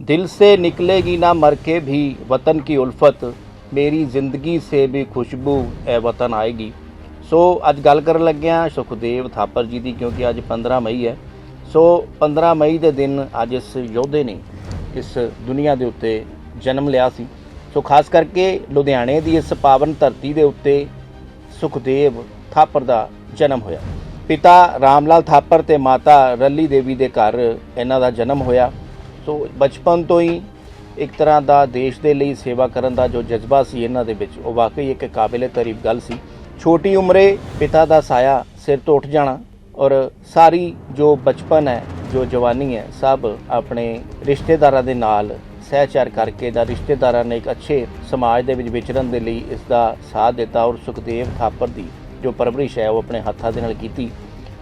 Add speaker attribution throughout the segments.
Speaker 1: दिल से निकलेगी ना मर के भी वतन की उल्फत ਮੇਰੀ ਜ਼ਿੰਦਗੀ ਸੇ ਵੀ ਖੁਸ਼ਬੂ ਐ ਵਤਨ ਆਏਗੀ ਸੋ ਅੱਜ ਗੱਲ ਕਰਨ ਲੱਗਿਆ ਸੁਖਦੇਵ ਥਾਪਰ ਜੀ ਦੀ ਕਿਉਂਕਿ ਅੱਜ 15 ਮਈ ਹੈ ਸੋ 15 ਮਈ ਦੇ ਦਿਨ ਅੱਜ ਇਸ ਯੋਧੇ ਨੇ ਇਸ ਦੁਨੀਆ ਦੇ ਉੱਤੇ ਜਨਮ ਲਿਆ ਸੀ ਸੋ ਖਾਸ ਕਰਕੇ ਲੁਧਿਆਣੇ ਦੀ ਇਸ ਪਾਵਨ ਧਰਤੀ ਦੇ ਉੱਤੇ ਸੁਖਦੇਵ ਥਾਪਰ ਦਾ ਜਨਮ ਹੋਇਆ ਪਿਤਾ ਰਾਮਲਾਲ ਥਾਪਰ ਤੇ ਮਾਤਾ ਰੱਲੀ ਦੇਵੀ ਦੇ ਘਰ ਇਹਨਾਂ ਦਾ ਜਨਮ ਹੋਇਆ ਸੋ ਬਚਪਨ ਤੋਂ ਹੀ ਇੱਕ ਤਰ੍ਹਾਂ ਦਾ ਦੇਸ਼ ਦੇ ਲਈ ਸੇਵਾ ਕਰਨ ਦਾ ਜੋ ਜਜ਼ਬਾ ਸੀ ਇਹਨਾਂ ਦੇ ਵਿੱਚ, ਉਹ ਵਾਕਈ ਇੱਕ ਕਾਬਿਲੇ ਤਾਰੀਫ ਗੱਲ ਸੀ। ਛੋਟੀ ਉਮਰੇ ਪਿਤਾ ਦਾ ਸਾਇਆ ਸਿਰ ਤੋਂ ਉੱਠ ਜਾਣਾ ਔਰ ਸਾਰੀ ਜੋ ਬਚਪਨ ਹੈ, ਜੋ ਜਵਾਨੀ ਹੈ, ਸਭ ਆਪਣੇ ਰਿਸ਼ਤੇਦਾਰਾਂ ਦੇ ਨਾਲ ਸਹਿਚਾਰ ਕਰਕੇ ਦਾ ਰਿਸ਼ਤੇਦਾਰਾਂ ਨੇ ਇੱਕ ਅੱਛੇ ਸਮਾਜ ਦੇ ਵਿੱਚ ਵਿਚਰਨ ਦੇ ਲਈ ਇਸ ਦਾ ਸਾਥ ਦਿੱਤਾ ਔਰ ਸੁਖਦੇਵ ਥਾਪਰ ਦੀ ਜੋ ਪਰਵਰਿਸ਼ ਹੈ, ਉਹ ਆਪਣੇ ਹੱਥਾਂ ਦੇ ਨਾਲ ਕੀਤੀ।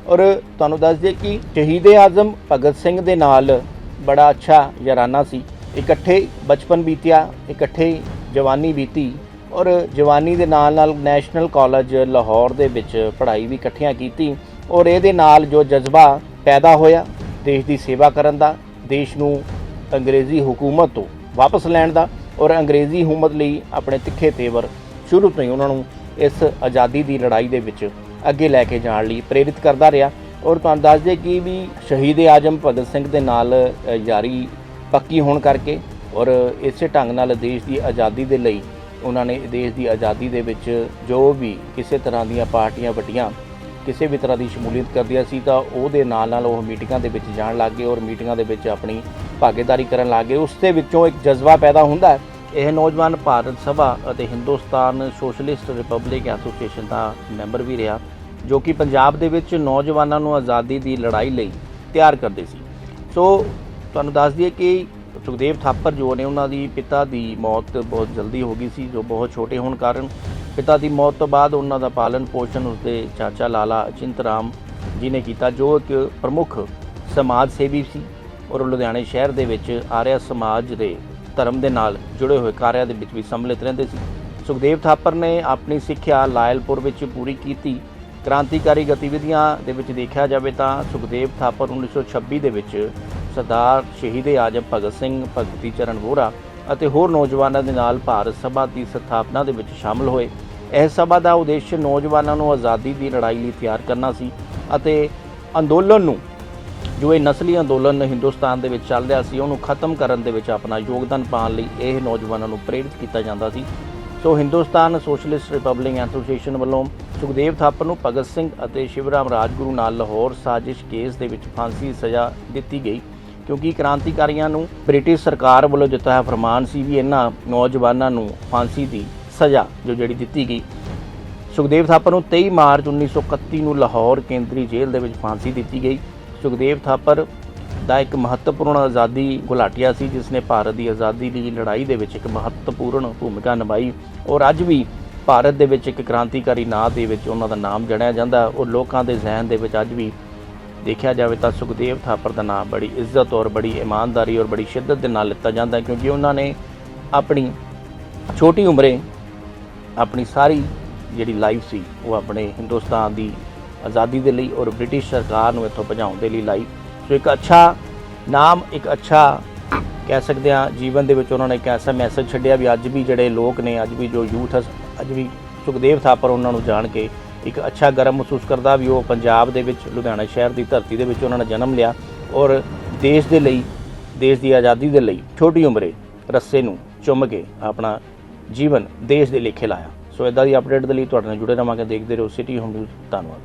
Speaker 1: ਔਰ ਤੁਹਾਨੂੰ ਦੱਸ ਦਈਏ ਕਿ ਸ਼ਹੀਦ ਆਜ਼ਮ ਭਗਤ ਸਿੰਘ ਦੇ ਨਾਲ ਬੜਾ ਅੱਛਾ ਯਾਰਾਨਾ ਸੀ। ਇਕੱਠੇ ਬਚਪਨ ਬੀਤਿਆ, ਇਕੱਠੇ ਜਵਾਨੀ ਬੀਤੀ ਔਰ ਜਵਾਨੀ ਦੇ ਨਾਲ ਨਾਲ ਨੈਸ਼ਨਲ ਕਾਲਜ ਲਾਹੌਰ ਦੇ ਵਿੱਚ ਪੜ੍ਹਾਈ ਵੀ ਇਕੱਠਿਆਂ ਕੀਤੀ ਔਰ ਇਹਦੇ ਨਾਲ ਜੋ ਜਜ਼ਬਾ ਪੈਦਾ ਹੋਇਆ ਦੇਸ਼ ਦੀ ਸੇਵਾ ਕਰਨ ਦਾ, ਦੇਸ਼ ਨੂੰ ਅੰਗਰੇਜ਼ੀ ਹਕੂਮਤ ਤੋਂ ਵਾਪਸ ਲੈਣ ਦਾ ਔਰ ਅੰਗਰੇਜ਼ੀ ਹਕੂਮਤ ਲਈ ਆਪਣੇ ਤਿੱਖੇ ਤੇਵਰ ਸ਼ੁਰੂ ਤੋਂ ਹੀ ਉਹਨਾਂ ਨੂੰ ਇਸ ਆਜ਼ਾਦੀ ਦੀ ਲੜਾਈ ਦੇ ਵਿੱਚ ਅੱਗੇ ਲੈ ਕੇ ਜਾਣ ਲਈ ਪ੍ਰੇਰਿਤ ਕਰਦਾ ਰਿਹਾ। ਔਰ ਤੁਹਾਨੂੰ ਦੱਸ ਦੇ ਕਿ ਵੀ ਸ਼ਹੀਦ ਆਜਮ ਭਗਤ ਸਿੰਘ ਦੇ ਨਾਲ ਯਾਰੀ ਪੱਕੀ ਹੋਣ ਕਰਕੇ ਔਰ ਇਸੇ ਢੰਗ ਨਾਲ ਦੇਸ਼ ਦੀ ਆਜ਼ਾਦੀ ਦੇ ਲਈ ਉਹਨਾਂ ਨੇ ਦੇਸ਼ ਦੀ ਆਜ਼ਾਦੀ ਦੇ ਵਿੱਚ ਜੋ ਵੀ ਕਿਸੇ ਤਰ੍ਹਾਂ ਦੀਆਂ ਪਾਰਟੀਆਂ ਵੱਡੀਆਂ ਕਿਸੇ ਵੀ ਤਰ੍ਹਾਂ ਦੀ ਸ਼ਮੂਲੀਅਤ ਕਰਦੀਆਂ ਸੀ ਤਾਂ ਉਹਦੇ ਨਾਲ ਨਾਲ ਉਹ ਮੀਟਿੰਗਾਂ ਦੇ ਵਿੱਚ ਜਾਣ ਲੱਗ ਗਏ ਔਰ ਮੀਟਿੰਗਾਂ ਦੇ ਵਿੱਚ ਆਪਣੀ ਭਾਗੀਦਾਰੀ ਕਰਨ ਲੱਗ ਗਏ। ਉਸ ਦੇ ਵਿੱਚੋਂ ਇੱਕ ਜਜ਼ਬਾ ਪੈਦਾ ਹੁੰਦਾ ਹੈ। ਇਹ ਨੌਜਵਾਨ ਭਾਰਤ ਸਭਾ ਅਤੇ ਹਿੰਦੁਸਤਾਨ ਸੋਸ਼ਲਿਸਟ ਰਿਪਬਲਿਕ ਐਸੋਸੀਏਸ਼ਨ ਦਾ ਮੈਂਬਰ ਵੀ ਰਿਹਾ। ਜੋ ਕਿ ਪੰਜਾਬ ਦੇ ਵਿੱਚ ਨੌਜਵਾਨਾਂ ਨੂੰ ਆਜ਼ਾਦੀ ਦੀ ਲੜਾਈ ਲਈ ਤਿਆਰ ਕਰਦੇ ਸੀ। ਸੋ ਤੁਹਾਨੂੰ ਦੱਸ ਦਈਏ ਕਿ ਸੁਖਦੇਵ ਥਾਪਰ ਜੋ ਨੇ, ਉਹਨਾਂ ਦੀ ਪਿਤਾ ਦੀ ਮੌਤ ਬਹੁਤ ਜਲਦੀ ਹੋ ਗਈ ਸੀ, ਜੋ ਬਹੁਤ ਛੋਟੇ ਹੋਣ ਕਾਰਨ ਪਿਤਾ ਦੀ ਮੌਤ ਤੋਂ ਬਾਅਦ ਉਹਨਾਂ ਦਾ ਪਾਲਣ ਪੋਸ਼ਣ ਉਸਦੇ ਚਾਚਾ ਲਾਲਾ ਚਿੰਤਰਾਮ ਜੀ ਨੇ ਕੀਤਾ, ਜੋ ਇੱਕ ਪ੍ਰਮੁੱਖ ਸਮਾਜ ਸੇਵੀ ਸੀ ਔਰ ਲੁਧਿਆਣੇ ਸ਼ਹਿਰ ਦੇ ਵਿੱਚ ਆਰਿਆ ਸਮਾਜ ਦੇ ਧਰਮ ਦੇ ਨਾਲ ਜੁੜੇ ਹੋਏ ਕਾਰਿਆਂ ਦੇ ਵਿੱਚ ਵੀ ਸੰਮਿਲਿਤ ਰਹਿੰਦੇ ਸੀ। ਸੁਖਦੇਵ ਥਾਪਰ ਨੇ ਆਪਣੀ ਸਿੱਖਿਆ ਲਾਇਲਪੁਰ ਵਿੱਚ ਪੂਰੀ ਕੀਤੀ ਕ੍ਰਾਂਤੀਕਾਰੀ ਗਤੀਵਿਧੀਆਂ ਦੇ ਵਿੱਚ ਦੇਖਿਆ ਜਾਵੇ ਤਾਂ ਸੁਖਦੇਵ ਥਾਪਰ 1926 ਦੇ ਵਿੱਚ ਸਰਦਾਰ ਸ਼ਹੀਦ ਆਜਮ ਭਗਤ ਸਿੰਘ, ਭਗਤੀ ਚਰਨ ਵੋਰਾ ਅਤੇ ਹੋਰ ਨੌਜਵਾਨਾਂ ਦੇ ਨਾਲ ਭਾਰਤ ਸਭਾ ਦੀ ਸਥਾਪਨਾ ਦੇ ਵਿੱਚ ਸ਼ਾਮਲ ਹੋਏ। ਇਹ ਸਭਾ ਦਾ ਉਦੇਸ਼ ਨੌਜਵਾਨਾਂ ਨੂੰ ਆਜ਼ਾਦੀ ਦੀ ਲੜਾਈ ਲਈ ਤਿਆਰ ਕਰਨਾ ਸੀ ਅਤੇ ਅੰਦੋਲਨ ਨੂੰ, ਜੋ ਇਹ ਨਸਲੀ ਅੰਦੋਲਨ ਹਿੰਦੁਸਤਾਨ ਦੇ ਵਿੱਚ ਚੱਲ ਰਿਹਾ ਸੀ, ਉਹਨੂੰ ਖਤਮ ਕਰਨ ਦੇ ਵਿੱਚ ਆਪਣਾ ਯੋਗਦਾਨ ਪਾਉਣ ਲਈ ਇਹ ਨੌਜਵਾਨਾਂ ਨੂੰ ਪ੍ਰੇਰਿਤ ਕੀਤਾ ਜਾਂਦਾ ਸੀ। So Hindustan socialist republic association ਵੱਲੋਂ ਸੁਖਦੇਵ ਥਾਪਰ ਨੂੰ ਭਗਤ ਸਿੰਘ ਅਤੇ ਸ਼ਿਵਰਾਮ ਰਾਜਗੁਰੂ ਨਾਲ ਲਾਹੌਰ ਸਾਜ਼ਿਸ਼ ਕੇਸ ਦੇ ਵਿੱਚ ਫਾਂਸੀ ਦੀ ਸਜ਼ਾ ਦਿੱਤੀ ਗਈ, ਕਿਉਂਕਿ ਕ੍ਰਾਂਤੀਕਾਰੀਆਂ ਨੂੰ ਬ੍ਰਿਟਿਸ਼ ਸਰਕਾਰ ਵੱਲੋਂ ਦਿੱਤਾ ਹੋਇਆ ਫਰਮਾਨ ਸੀ ਵੀ ਇਹਨਾਂ ਨੌਜਵਾਨਾਂ ਨੂੰ ਫਾਂਸੀ ਦੀ ਸਜ਼ਾ ਜੋ ਜਿਹੜੀ ਦਿੱਤੀ ਗਈ। ਸੁਖਦੇਵ ਥਾਪਰ ਨੂੰ 23 ਮਾਰਚ 1931 ਨੂੰ ਲਾਹੌਰ ਕੇਂਦਰੀ ਜੇਲ੍ਹ ਦੇ ਵਿੱਚ ਫਾਂਸੀ ਦਿੱਤੀ ਗਈ। ਸੁਖਦੇਵ ਥਾਪਰ ਦਾ ਇੱਕ ਮਹੱਤਵਪੂਰਨ ਆਜ਼ਾਦੀ ਗੁਲਾਟੀਆ ਸੀ, ਜਿਸ ਨੇ ਭਾਰਤ ਦੀ ਆਜ਼ਾਦੀ ਦੀ ਲੜਾਈ ਦੇ ਵਿੱਚ ਇੱਕ ਮਹੱਤਵਪੂਰਨ ਭੂਮਿਕਾ ਨਿਭਾਈ ਔਰ ਅੱਜ ਵੀ ਭਾਰਤ ਦੇ ਵਿੱਚ ਇੱਕ ਕ੍ਰਾਂਤੀਕਾਰੀ ਨਾਂ ਦੇ ਵਿੱਚ ਉਹਨਾਂ ਦਾ ਨਾਮ ਜਣਿਆ ਜਾਂਦਾ। ਔਰ ਲੋਕਾਂ ਦੇ ਜ਼ਿਹਨ ਦੇ ਵਿੱਚ ਅੱਜ ਵੀ ਦੇਖਿਆ ਜਾਵੇ ਤਾਂ ਸੁਖਦੇਵ ਥਾਪਰ ਦਾ ਨਾਮ ਬੜੀ ਇੱਜ਼ਤ ਔਰ ਬੜੀ ਇਮਾਨਦਾਰੀ ਔਰ ਬੜੀ ਸ਼ਿੱਦਤ ਦੇ ਨਾਲ ਲਿੱਤਾ ਜਾਂਦਾ ਕਿਉਂਕਿ ਉਹਨਾਂ ਨੇ ਆਪਣੀ ਛੋਟੀ ਉਮਰੇ ਆਪਣੀ ਸਾਰੀ ਜਿਹੜੀ ਲਾਈਫ ਸੀ, ਉਹ ਆਪਣੇ ਹਿੰਦੁਸਤਾਨ ਦੀ ਆਜ਼ਾਦੀ ਦੇ ਲਈ ਔਰ ਬ੍ਰਿਟਿਸ਼ ਸਰਕਾਰ ਨੂੰ ਇੱਥੋਂ ਭਜਾਉਣ ਦੇ ਲਈ ਲਾਈ। ਸੋ ਇੱਕ ਅੱਛਾ ਨਾਮ, ਇੱਕ ਅੱਛਾ ਕਹਿ ਸਕਦੇ ਆ ਜੀਵਨ ਦੇ ਵਿੱਚ ਉਹਨਾਂ ਨੇ ਇੱਕ ਐਸਾ ਮੈਸੇਜ ਛੱਡਿਆ ਵੀ ਅੱਜ ਵੀ ਜਿਹੜੇ ਲੋਕ ਨੇ, ਅੱਜ ਵੀ ਜੋ ਯੂਥ ਹੈ ਅੱਜ ਵੀ ਸੁਖਦੇਵ ਥਾਪਰ ਉਹਨਾਂ ਨੂੰ ਜਾਣ ਕੇ ਇੱਕ ਅੱਛਾ ਗਰਮ ਮਹਿਸੂਸ ਕਰਦਾ ਵੀ ਉਹ ਪੰਜਾਬ ਦੇ ਵਿੱਚ, ਲੁਧਿਆਣਾ ਸ਼ਹਿਰ ਦੀ ਧਰਤੀ ਦੇ ਵਿੱਚ ਉਹਨਾਂ ਨੇ ਜਨਮ ਲਿਆ ਔਰ ਦੇਸ਼ ਦੇ ਲਈ, ਦੇਸ਼ ਦੀ ਆਜ਼ਾਦੀ ਦੇ ਲਈ ਛੋਟੀ ਉਮਰੇ ਰੱਸੇ ਨੂੰ ਚੁੰਮ ਕੇ ਆਪਣਾ ਜੀਵਨ ਦੇਸ਼ ਦੇ ਲੇਖੇ ਲਾਇਆ। ਸੋ ਇਦਾਂ ਦੀ ਅਪਡੇਟ ਦੇ ਲਈ ਤੁਹਾਡੇ ਨਾਲ ਜੁੜੇ ਰਹਾਂਗੇ ਦੇਖਦੇ ਰਹੋ ਸਿਟੀ ਹੋਮ ਨਿਊਜ਼ ਧੰਨਵਾਦ।